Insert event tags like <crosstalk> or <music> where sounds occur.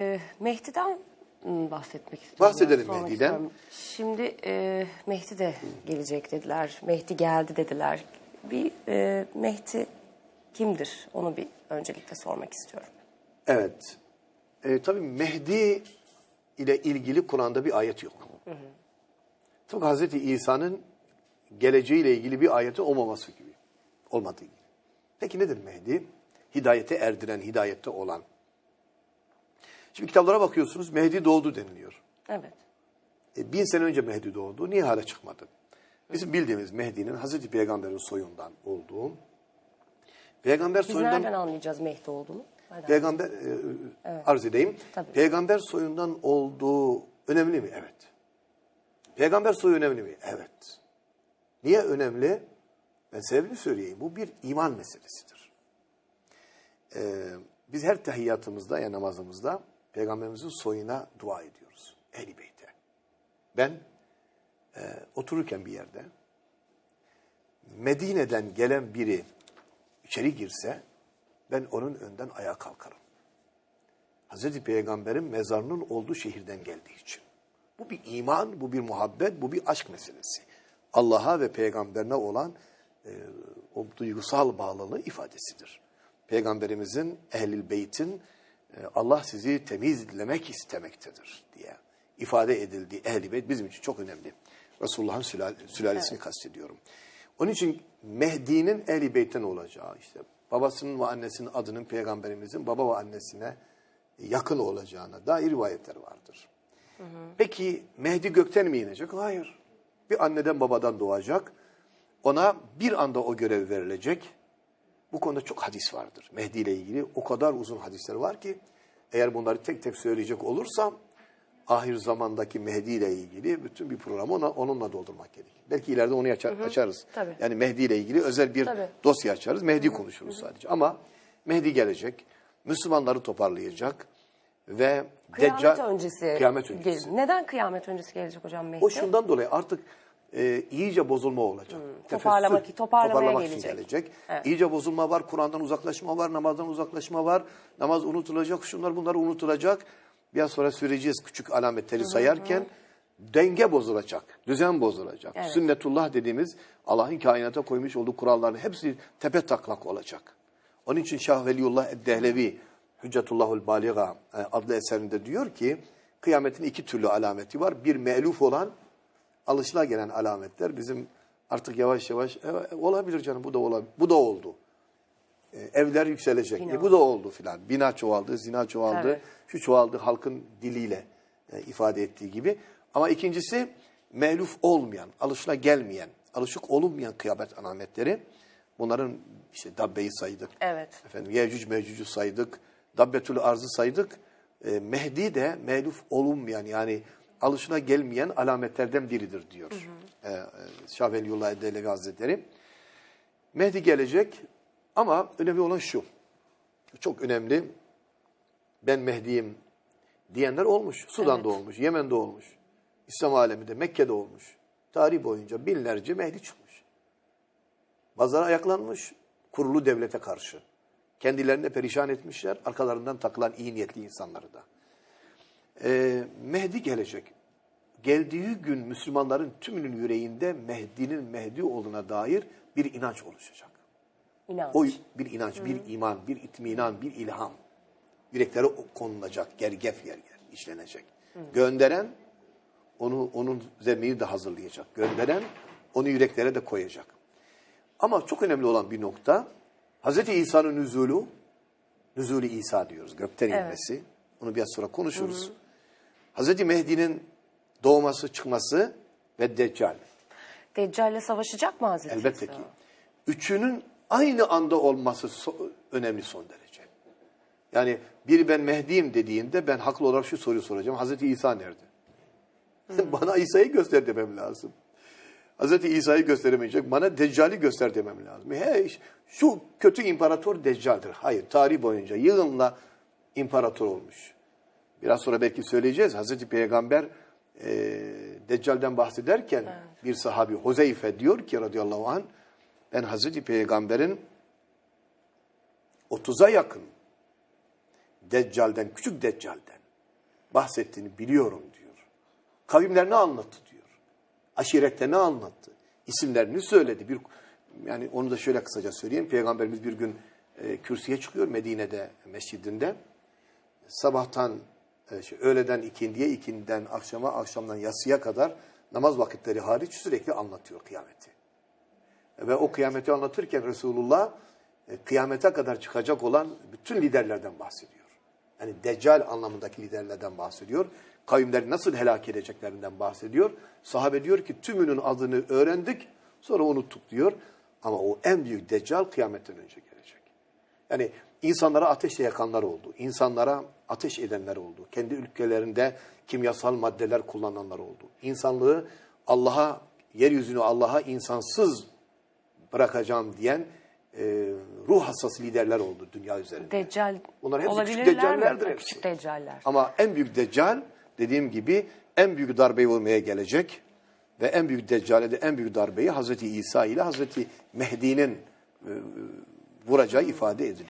Ee, Mehdi'den bahsetmek istiyorum. Bahsedelim sormak Mehdi'den. istiyorum. Şimdi e, Mehdi de gelecek dediler. Mehdi geldi dediler. Bir e, Mehdi kimdir? Onu bir öncelikle sormak istiyorum. Evet. E, tabii Mehdi ile ilgili Kur'an'da bir ayet yok. Tıpkı Hazreti İsa'nın geleceğiyle ilgili bir ayeti olmaması gibi. Olmadığı gibi. Peki nedir Mehdi? Hidayete erdiren, hidayette olan. Şimdi kitaplara bakıyorsunuz Mehdi doğdu deniliyor. Evet. E, bin sene önce Mehdi doğdu. Niye hala çıkmadı? Bizim bildiğimiz Mehdi'nin Hazreti Peygamber'in soyundan olduğu. Peygamber Biz soyundan... nereden anlayacağız Mehdi olduğunu? Nereden? Peygamber e, arz edeyim. Tabii. Peygamber soyundan olduğu önemli mi? Evet. Peygamber soyu önemli mi? Evet. Niye önemli? Ben sebebini söyleyeyim. Bu bir iman meselesidir. Ee, biz her tahiyyatımızda ya namazımızda Peygamberimizin soyuna dua ediyoruz. Ehl-i Beyt'e. Ben e, otururken bir yerde Medine'den gelen biri içeri girse ben onun önden ayağa kalkarım. Hazreti Peygamber'in mezarının olduğu şehirden geldiği için. Bu bir iman, bu bir muhabbet, bu bir aşk meselesi. Allah'a ve peygamberine olan e, o duygusal bağlılığı ifadesidir. Peygamberimizin, ehlil beytin Allah sizi temizlemek istemektedir diye ifade edildiği ehli beyt bizim için çok önemli. Resulullah'ın sülal- sülalesini kastediyorum. Onun için Mehdi'nin ehli beytten olacağı işte babasının ve annesinin adının peygamberimizin baba ve annesine yakın olacağına dair rivayetler vardır. Peki Mehdi gökten mi inecek? Hayır. Bir anneden babadan doğacak. Ona bir anda o görev verilecek. Bu konuda çok hadis vardır. Mehdi ile ilgili o kadar uzun hadisler var ki eğer bunları tek tek söyleyecek olursam ahir zamandaki Mehdi ile ilgili bütün bir programı ona, onunla doldurmak gerekir. Belki ileride onu açar, açarız. tabii. Yani Mehdi ile ilgili özel bir Tabii. dosya açarız. Mehdi konuşuruz sadece. Ama Mehdi gelecek. Müslümanları toparlayacak ve Kıyamet Deccal- öncesi. Kıyamet öncesi. Neden kıyamet öncesi gelecek hocam Mehdi? O şundan dolayı artık e, iyice bozulma olacak. Tefessür, Toparlamak- toparlamaya toparlamak için gelecek. gelecek. Evet. İyice bozulma var, Kur'an'dan uzaklaşma var, namazdan uzaklaşma var. Namaz unutulacak, şunlar bunlar unutulacak. Biraz sonra süreceğiz küçük alametleri sayarken. Denge bozulacak, düzen bozulacak. Evet. Sünnetullah dediğimiz Allah'ın kainata koymuş olduğu kuralların hepsi tepe taklak olacak. Onun için Şah Veliullah Eddehlevi Hüccetullahul Baliga e, adlı eserinde diyor ki kıyametin iki türlü alameti var. Bir me'luf olan alışılagelenen alametler bizim artık yavaş yavaş "E, olabilir canım bu da olabilir. Bu da oldu. E, evler yükselecek. Bina. E, bu da oldu filan. Bina çoğaldı, zina çoğaldı. Evet. Şu çoğaldı halkın diliyle e, ifade ettiği gibi. Ama ikincisi me'luf olmayan, alışına gelmeyen, alışık olunmayan kıyamet alametleri. Bunların işte Dabbe'yi saydık. Evet. Efendim Yecüc Mecüc'ü saydık. Dabbetül Arz'ı saydık. E, Mehdi de me'luf olunmayan yani alışına gelmeyen alametlerden biridir diyor. E, e, Şah Veliyullah Eddelevi Hazretleri. Mehdi gelecek ama önemli olan şu. Çok önemli. Ben Mehdi'yim diyenler olmuş. Sudan'da Evet. olmuş, Yemen'de olmuş. İslam aleminde, Mekke'de olmuş. Tarih boyunca binlerce Mehdi çıkmış. Bazıları ayaklanmış kurulu devlete karşı. Kendilerini de perişan etmişler. Arkalarından takılan iyi niyetli insanları da. Ee, Mehdi gelecek. Geldiği gün Müslümanların tümünün yüreğinde Mehdi'nin Mehdi olduğuna dair bir inanç oluşacak. İnanç. O bir inanç, bir iman, bir itminan, bir ilham. Yüreklere konulacak, gergef yer yer işlenecek. Gönderen onu onun zemini de hazırlayacak. Gönderen onu yüreklere de koyacak. Ama çok önemli olan bir nokta Hz. İsa'nın nüzulü, nüzulü İsa diyoruz, gökten Evet. inmesi. Onu biraz sonra konuşuruz. Hz. Mehdi'nin doğması, çıkması ve Deccal. Deccal'le savaşacak mı Hazreti Elbette İsa? ki. Üçünün aynı anda olması so- önemli son derece. Yani biri ben Mehdi'yim dediğinde ben haklı olarak şu soruyu soracağım. Hazreti İsa nerede? <laughs> bana İsa'yı göster demem lazım. Hazreti İsa'yı gösteremeyecek. Bana Deccal'i göster demem lazım. He, şu kötü imparator Deccal'dir. Hayır, tarih boyunca yığınla imparator olmuş. Biraz sonra belki söyleyeceğiz. Hazreti Peygamber e, Deccal'den bahsederken bir sahabi Huzeyfe diyor ki radıyallahu anh ben Hazreti Peygamber'in 30'a yakın Deccal'den, küçük Deccal'den bahsettiğini biliyorum diyor. Kavimler ne anlattı diyor. Aşirette ne anlattı. İsimlerini söyledi. Bir yani onu da şöyle kısaca söyleyeyim. Peygamberimiz bir gün e, kürsüye çıkıyor Medine'de mescidinde. Sabahtan öğleden ikindiye, ikindiden akşama, akşamdan yatsıya kadar namaz vakitleri hariç sürekli anlatıyor kıyameti. Ve o kıyameti anlatırken Resulullah e, kıyamete kadar çıkacak olan bütün liderlerden bahsediyor. Yani deccal anlamındaki liderlerden bahsediyor. Kavimleri nasıl helak edeceklerinden bahsediyor. Sahabe diyor ki tümünün adını öğrendik sonra unuttuk diyor. Ama o en büyük deccal kıyametten önce gelecek. Yani insanlara ateşle yakanlar oldu. insanlara ateş edenler oldu. Kendi ülkelerinde kimyasal maddeler kullananlar oldu. İnsanlığı Allah'a, yeryüzünü Allah'a insansız bırakacağım diyen e, ruh hassas liderler oldu dünya üzerinde. Deccal Bunlar hepsi küçük mi? hepsi. Küçük deccaller. Ama en büyük deccal dediğim gibi en büyük darbeyi vurmaya gelecek ve en büyük deccale de en büyük darbeyi Hazreti İsa ile Hazreti Mehdi'nin e, vuracağı ifade ediliyor.